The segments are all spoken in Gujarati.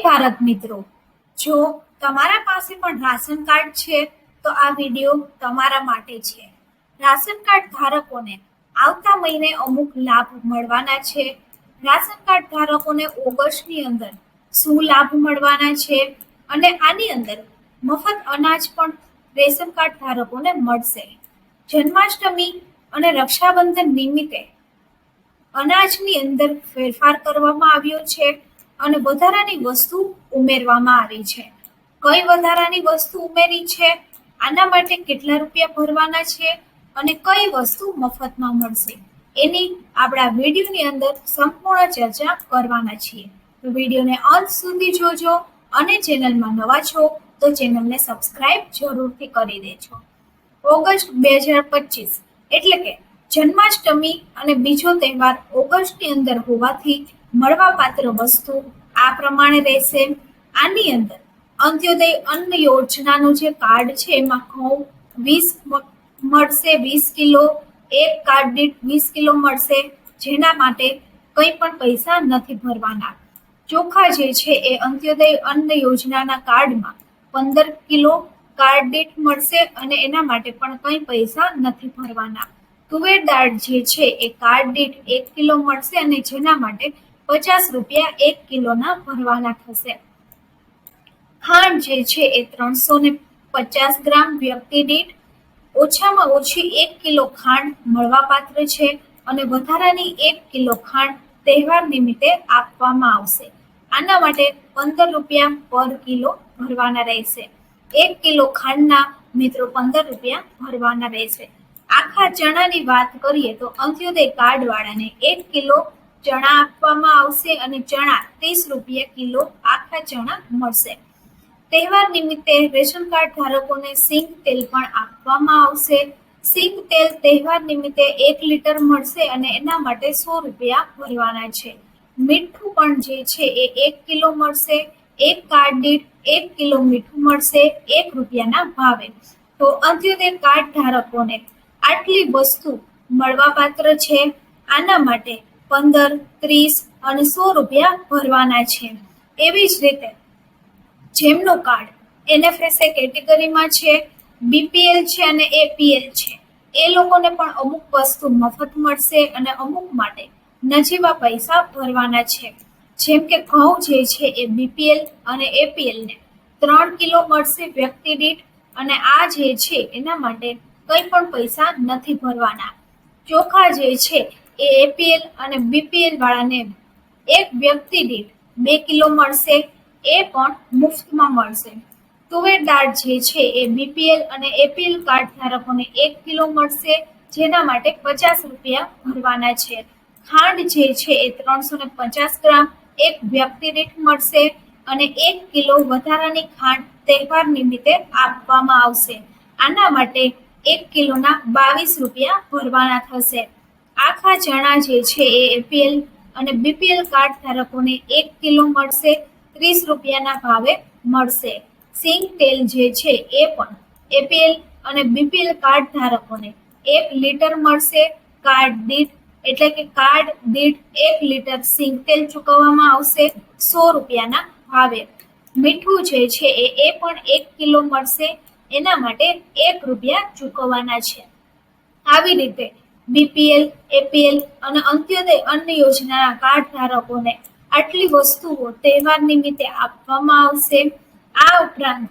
ભારત મિત્રો, જો તમારા પાસે પણ રાશન કાર્ડ છે, તો આ વિડિયો તમારા માટે છે. રાશન કાર્ડ ધારકોને આવતા મહિને અમુક લાભ મળવાના છે. રાશન કાર્ડ ધારકોને ઓગસ્ટની અંદર શું લાભ મળવાના છે અને આની અંદર મફત અનાજ પણ રેશન કાર્ડ ધારકોને મળશે. જન્માષ્ટમી અને રક્ષાબંધન નિમિત્તે અનાજની અંદર ફેરફાર કરવામાં આવ્યો છે. અને વધારાની વસ્તુ ઉમેરવામાં આવી છે. કઈ વધારાની વસ્તુ ઉમેરી છે? આના માટે કેટલા રૂપિયા ભરવાના છે અને કઈ વસ્તુ મફતમાં મળશે? એની આપણા વિડીયોની અંદર સંપૂર્ણ ચર્ચા કરવાના છીએ. તો વિડીયોને અંત સુધી જોજો અને ચેનલમાં નવા છો તો ચેનલને સબસ્ક્રાઇબ જરૂરથી કરી દેજો. ઓગસ્ટ બે હજાર પચીસ એટલે કે જન્માષ્ટમી અને બીજો તહેવાર ઓગસ્ટની અંદર હોવાથી મળવાપાત્ર વસ્તુ આ પ્રમાણે રહેશે. આની અંદર અંત્યોદય અન્ન યોજનાનું જે કાર્ડ છે એમાં ઘઉં વીસ મળશે, વીસ કિલો, એક કાર્ડ દીઠ વીસ કિલો મળશે, જેના માટે કંઈ પણ પૈસા નથી ભરવાના. ચોખા જે છે એ અંત્યોદય અન્ન યોજનાના કાર્ડમાં પંદર કિલો કાર્ડ દીઠ મળશે અને એના માટે પણ કંઈ પૈસા નથી ભરવાના. તુવેર દાળ જે છે એ કાર્ડ દીઠ એક કિલો મળશે અને જેના માટે પચાસ રૂપિયા એક કિલોના ભરવાના થશે. ખાંડ જે છે એ ત્રણસો ને પચાસ ગ્રામ વ્યક્તિ દીઠ ઓછામાં ઓછી એક કિલો ખાંડ મળવાપાત્ર છે અને વધારાની એક કિલો ખાંડ તહેવાર નિમિત્તે આપવામાં આવશે. આના માટે પંદર રૂપિયા પર કિલો ભરવાના રહેશે. એક કિલો ખાંડના મિત્રો પંદર રૂપિયા ભરવાના રહેશે. આખા ચણાની વાત કરીએ તો અંત્યોદય કાર્ડ વાળાને એક કિલો ચણા આપવામાં આવશે અને ચણા ત્રીસ રૂપિયા કિલો આખા ચણા મળશે. તહેવાર નિમિત્તે રેશન કાર્ડ ધારકોને સિંગ તેલ પણ આપવામાં આવશે. સિંગ તેલ તહેવાર નિમિત્તે એક લીટર મળશે અને એના માટે સો રૂપિયા ભરવાના છે. મીઠું પણ જે છે એ એક કિલો મળશે. એક કાર્ડ દીઠ એક કિલો મીઠું મળશે એક રૂપિયાના ભાવે. તો અંત્યોદય કાર્ડ ધારકોને આટલી વસ્તુ મળવાપાત્ર છે. આના માટે પંદર, ત્રીસ અને સો રૂપિયા ભરવાના છે. એવી જ રીતે જેમનું કાર્ડ એનએફએસએ કેટેગરીમાં છે બીપીએલ છે અને એપીએલ છે. એ લોકોને પણ અમુક વસ્તુ મફત મળશે અને અમુક માટે નજીવા પૈસા ભરવાના છે. જેમ કે ઘઉં જે છે એ બીપીએલ અને એપીએલ ને ત્રણ કિલો મળશે વ્યક્તિ દીઠ અને આ જે છે એના માટે કંઈ પણ પૈસા નથી ભરવાના. ચોખા જે છે એ એપીએલ અને બીપીએલ વાળાને એક વ્યક્તિ દીઠ બે કિલો મળશે, એ પણ મુફ્તમાં મળશે. તુવેર દાળ જે છે એ બીપીએલ અને એપીએલ કાર્ડ ધારકોને એક કિલો મળશે, જેના માટે પચાસ રૂપિયા ભરવાના છે. ખાંડ જે છે એ ત્રણસો ને પચાસ ગ્રામ એક વ્યક્તિ દીઠ મળશે અને એક કિલો વધારાની ખાંડ તહેવાર નિમિત્તે આપવામાં આવશે. આના માટે એક કિલોના બાવીસ રૂપિયા ભરવાના થશે. આખા ચણા જે છે એ એપીએલ અને બીપીએલ કાર્ડ ધારકોને એક કિલો મળશે, ત્રીસ રૂપિયાના ભાવે મળશે. સિંગ તેલ જે છે એ પણ એપીએલ અને બીપીએલ કાર્ડ ધારકોને એક લીટર મળશે. કાર્ડ દીઠ, એટલે કે કાર્ડ દીઠ એક લીટર સિંગ તેલ ચૂકવવામાં આવશે સો રૂપિયાના ભાવે. મીઠું જે છે એ એ પણ એક કિલો મળશે. એના માટે એક રૂપિયા ચૂકવવાના છે. આવી રીતે બીપીએલ એપીએલ અને અંત્યોદય અન્ન યોજનાના કાર્ડ ધારકોને આટલી વસ્તુઓ તહેવાર નિમિત્તે આપવામાં આવશે. આ ઉપરાંત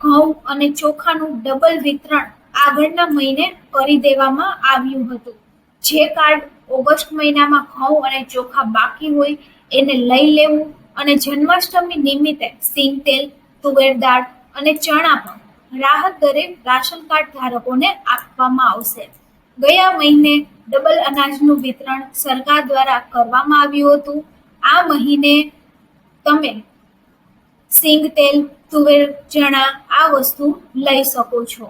ઘઉં અને ચોખાનું ડબલ વિતરણ આગળના મહિને કરી દેવામાં આવ્યું હતું. જે કાર્ડ ઓગસ્ટ મહિનામાં ઘઉં અને ચોખા બાકી હોય એને લઈ લેવું અને જન્માષ્ટમી નિમિત્તે સિંગ તેલ, તુવેર દાળ અને ચણા પણ રાહત દરે રાશન કાર્ડ ધારકોને આપવામાં આવશે. ગયા મહિને ડબલ અનાજનું વિતરણ સરકાર દ્વારા કરવામાં આવ્યું હતું. આ મહિને તમે સિંગ તેલ, તુવેર, ચણા આ વસ્તુ લઈ શકો છો.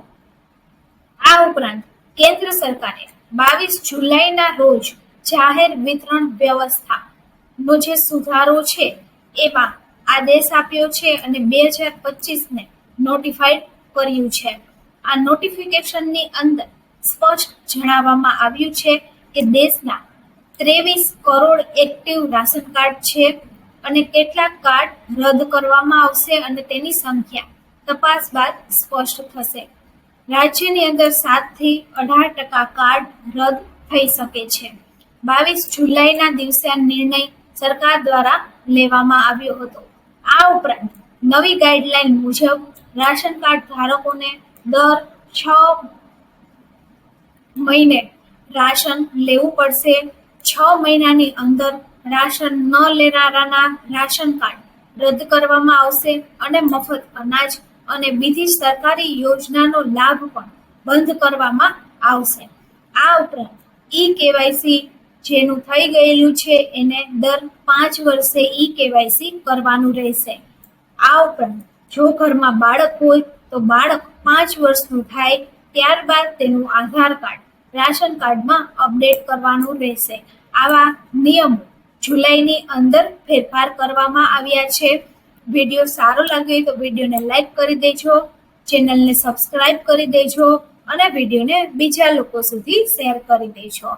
આ ઉપરાંત કેન્દ્ર સરકારે બાવીસ જુલાઈના રોજ જાહેર વિતરણ વ્યવસ્થા નો જે સુધારો છે એમાં આદેશ આપ્યો છે અને બે હજાર પચીસને નોટિફાઈડ કર્યું છે. આ નોટિફિકેશનની અંદર સ્પષ્ટ જણાવવામાં આવ્યું છે કે દેશના ત્રેવીસ કરોડ એક્ટિવ રાશન કાર્ડ છે અને કેટલાક કાર્ડ રદ કરવામાં આવશે અને તેની સંખ્યા તપાસ બાદ સ્પષ્ટ થશે. રાજ્યની અંદર સાતથી અઢાર ટકા કાર્ડ રદ થઈ શકે છે. બાવીસ જુલાઈના દિવસે આ નિર્ણય સરકાર દ્વારા લેવામાં આવ્યો હતો. આ ઉપરાંત નવી ગાઈડલાઈન મુજબ રાશન કાર્ડ ધારકોને દર છ મહિને રાશન લેવું પડશે. છ મહિનાની અંદર રાશન ન લેનારાના રાશન કાર્ડ રદ કરવામાં આવશે અને મફત અનાજ અને બીજી સરકારી યોજનાનો લાભ પણ બંધ કરવામાં આવશે. આ ઉપરાંત ઈ કેવાયસી જેનું થઈ ગયેલું છે એને દર પાંચ વર્ષે ઈ કેવાયસી કરવાનું રહેશે. આ ઉપરાંત જો ઘરમાં બાળક હોય તો બાળક પાંચ વર્ષનું થાય ત્યારબાદ તેનું આધાર કાર્ડ રાશન કાર્ડમાં અપડેટ કરવાનું રહેશે. આવા નિયમો જુલાઈની અંદર ફેરફાર કરવામાં આવ્યા છે. વીડિયો સારો લાગે તો વિડીયોને લાઈક કરી દેજો, ચેનલને સબસ્ક્રાઈબ કરી દેજો અને વિડીયોને બીજા લોકો સુધી શેર કરી દેજો.